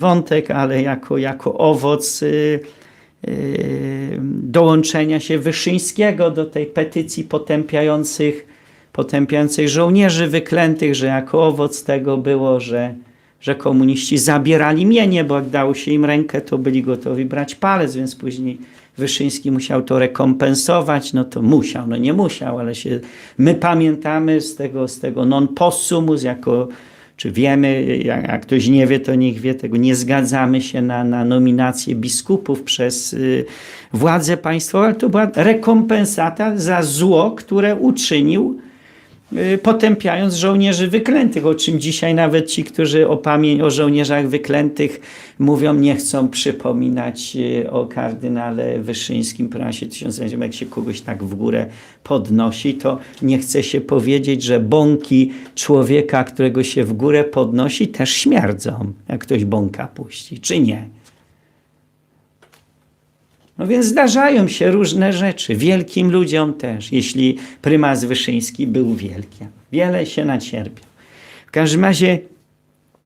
wątek, ale jako, jako owoc y, y, dołączenia się Wyszyńskiego do tej petycji potępiających, potępiających żołnierzy wyklętych, że jako owoc tego było, że, że komuniści zabierali mienie, bo jak dało się im rękę, to byli gotowi brać palec, więc później Wyszyński musiał to rekompensować, no to musiał, no nie musiał, ale się, my pamiętamy z tego, z tego non possumus, jako, czy wiemy, jak, jak ktoś nie wie, to niech wie tego, nie zgadzamy się na, na nominację biskupów przez y, władze państwowe, to była rekompensata za zło, które uczynił potępiając żołnierzy wyklętych, o czym dzisiaj nawet ci, którzy o pamięć o żołnierzach wyklętych mówią, nie chcą przypominać y, o kardynale Wyszyńskim prasie 1000, jak się kogoś tak w górę podnosi, to nie chce się powiedzieć, że bąki człowieka, którego się w górę podnosi, też śmierdzą, jak ktoś bąka puści, czy nie? No więc zdarzają się różne rzeczy. Wielkim ludziom też, jeśli prymas Wyszyński był wielki. Wiele się nacierpiał. W każdym razie